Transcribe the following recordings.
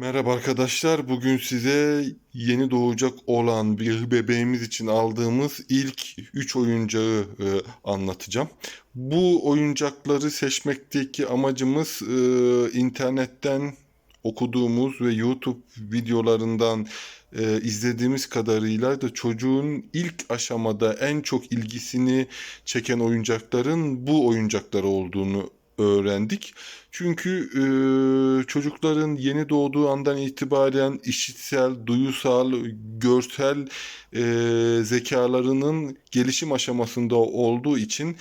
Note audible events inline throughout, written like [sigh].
Merhaba arkadaşlar. Bugün size yeni doğacak olan bir bebeğimiz için aldığımız ilk 3 oyuncağı e, anlatacağım. Bu oyuncakları seçmekteki amacımız e, internetten okuduğumuz ve YouTube videolarından e, izlediğimiz kadarıyla da çocuğun ilk aşamada en çok ilgisini çeken oyuncakların bu oyuncaklar olduğunu öğrendik. Çünkü e, çocukların yeni doğduğu andan itibaren işitsel, duyusal, görsel e, zekalarının gelişim aşamasında olduğu için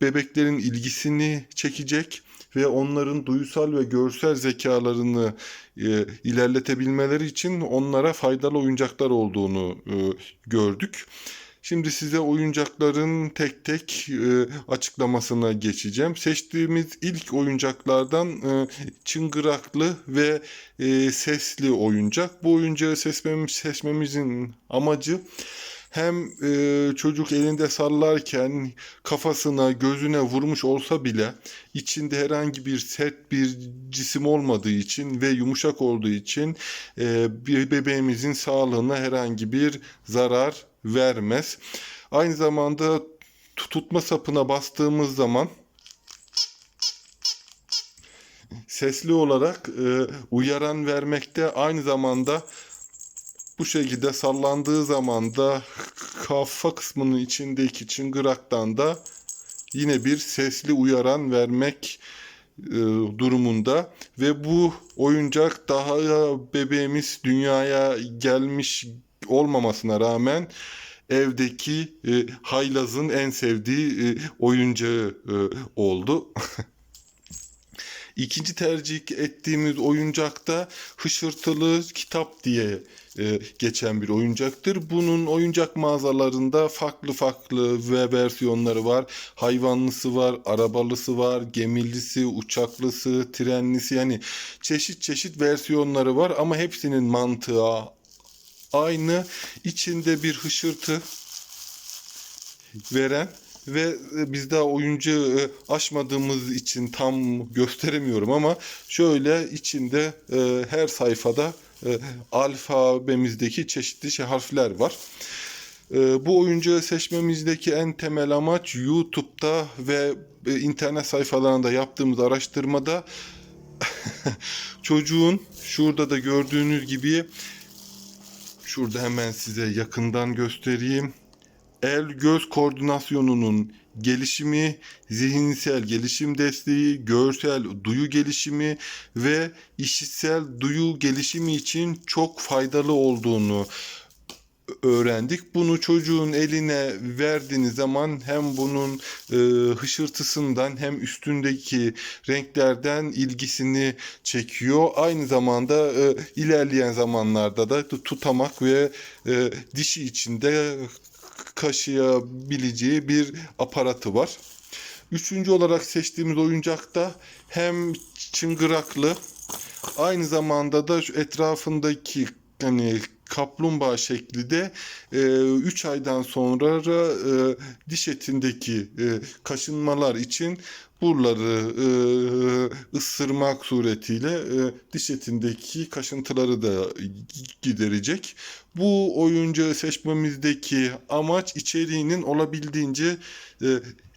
bebeklerin ilgisini çekecek ve onların duyusal ve görsel zekalarını e, ilerletebilmeleri için onlara faydalı oyuncaklar olduğunu e, gördük. Şimdi size oyuncakların tek tek e, açıklamasına geçeceğim. Seçtiğimiz ilk oyuncaklardan e, çıngıraklı ve e, sesli oyuncak. Bu oyuncağı seçmemiz, seçmemizin amacı hem e, çocuk elinde sallarken kafasına gözüne vurmuş olsa bile içinde herhangi bir sert bir cisim olmadığı için ve yumuşak olduğu için e, bir bebeğimizin sağlığına herhangi bir zarar vermez. Aynı zamanda tutma sapına bastığımız zaman sesli olarak e, uyaran vermekte aynı zamanda bu şekilde sallandığı zaman da kafa kısmının içindeki çıngıraktan da yine bir sesli uyaran vermek e, durumunda ve bu oyuncak daha bebeğimiz dünyaya gelmiş olmamasına rağmen evdeki e, haylazın en sevdiği e, oyuncağı e, oldu. [laughs] İkinci tercih ettiğimiz oyuncak da hışırtılı kitap diye e, geçen bir oyuncaktır. Bunun oyuncak mağazalarında farklı farklı ve versiyonları var. Hayvanlısı var, arabalısı var, gemilisi, uçaklısı, trenlisi yani çeşit çeşit versiyonları var ama hepsinin mantığı aynı. İçinde bir hışırtı veren ve biz daha oyuncu aşmadığımız için tam gösteremiyorum ama şöyle içinde e, her sayfada e, alfabemizdeki çeşitli şey harfler var. E, bu oyuncağı seçmemizdeki en temel amaç YouTube'da ve internet sayfalarında yaptığımız araştırmada [laughs] çocuğun şurada da gördüğünüz gibi şurada hemen size yakından göstereyim. El-göz koordinasyonunun gelişimi, zihinsel gelişim desteği, görsel duyu gelişimi ve işitsel duyu gelişimi için çok faydalı olduğunu öğrendik. Bunu çocuğun eline verdiğiniz zaman hem bunun e, hışırtısından hem üstündeki renklerden ilgisini çekiyor. Aynı zamanda e, ilerleyen zamanlarda da tutamak ve e, dişi içinde kaşıyabileceği bir aparatı var. Üçüncü olarak seçtiğimiz oyuncakta hem çıngıraklı aynı zamanda da etrafındaki hani kaplumbağa şekli de 3 e, aydan sonra e, diş etindeki e, kaşınmalar için buraları e, ısırmak suretiyle e, diş etindeki kaşıntıları da giderecek. Bu oyuncağı seçmemizdeki amaç içeriğinin olabildiğince e,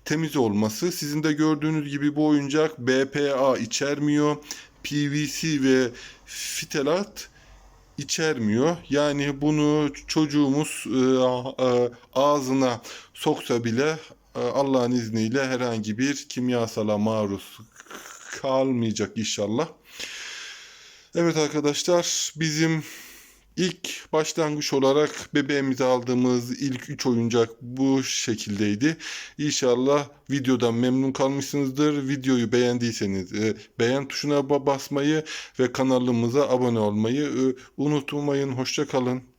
temiz olması. Sizin de gördüğünüz gibi bu oyuncak BPA içermiyor. PVC ve fitelat içermiyor. Yani bunu çocuğumuz e, e, ağzına soksa bile e, Allah'ın izniyle herhangi bir kimyasala maruz kalmayacak inşallah. Evet arkadaşlar bizim ilk başlangıç olarak bebeğimize aldığımız ilk 3 oyuncak bu şekildeydi. İnşallah videodan memnun kalmışsınızdır. Videoyu beğendiyseniz e, beğen tuşuna basmayı ve kanalımıza abone olmayı e, unutmayın. Hoşça kalın.